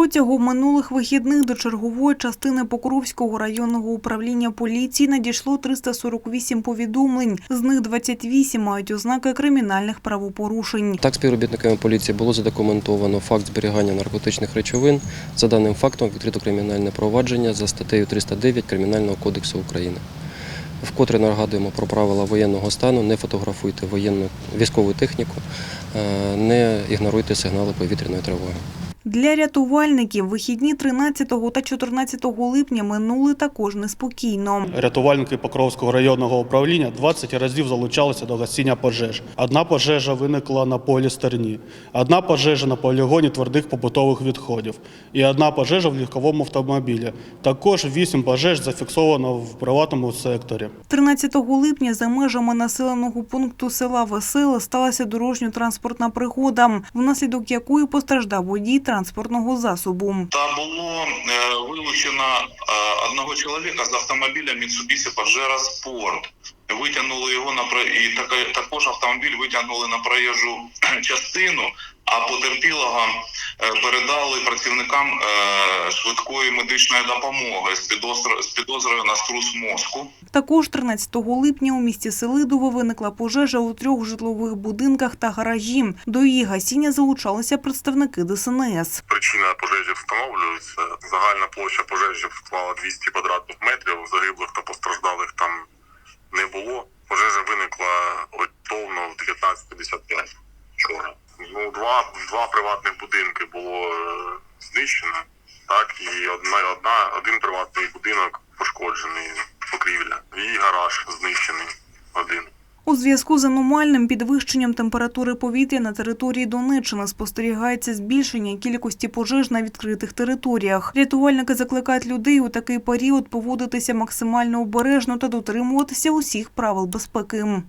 Протягом минулих вихідних до чергової частини Покровського районного управління поліції надійшло 348 повідомлень. З них 28 мають ознаки кримінальних правопорушень. Так, співробітниками поліції було задокументовано факт зберігання наркотичних речовин. За даним фактом відкрито кримінальне провадження за статтею 309 Кримінального кодексу України. Вкотре нагадуємо про правила воєнного стану, не фотографуйте воєнну військову техніку, е, не ігноруйте сигнали повітряної тривоги. Для рятувальників вихідні 13 та 14 липня минули також неспокійно. Рятувальники Покровського районного управління 20 разів залучалися до гасіння пожеж. Одна пожежа виникла на полі стерні, одна пожежа на полігоні твердих побутових відходів і одна пожежа в легковому автомобілі. Також вісім пожеж зафіксовано в приватному секторі. 13 липня за межами населеного пункту села Веселе сталася дорожньо-транспортна пригода, внаслідок якої постраждав водій транспортного засобу. Та було е, вилучено е, одного чоловіка з автомобіля Mitsubishi Pajero Sport. Витягнули його на і також автомобіль витягнули на проїжджу частину, а потерпілого е, передали працівникам е, швидкої медичної допомоги з підозр- з підозрою на струс мозку. Також 13 липня у місті Селидове виникла пожежа у трьох житлових будинках та гаражі. До її гасіння залучалися представники ДСНС. Причина пожежі встановлюється. Загальна площа пожежі склала 200 квадратних метрів. Загиблих та постраждалих там не було. Пожежа виникла орієнтовно в 19.55 вчора. Два, два приватних будинки було е, знищено, так, і одна, одна, один приватний будинок пошкоджений покрівля. І гараж знищений один. У зв'язку з аномальним підвищенням температури повітря на території Донеччини спостерігається збільшення кількості пожеж на відкритих територіях. Рятувальники закликають людей у такий період поводитися максимально обережно та дотримуватися усіх правил безпеки.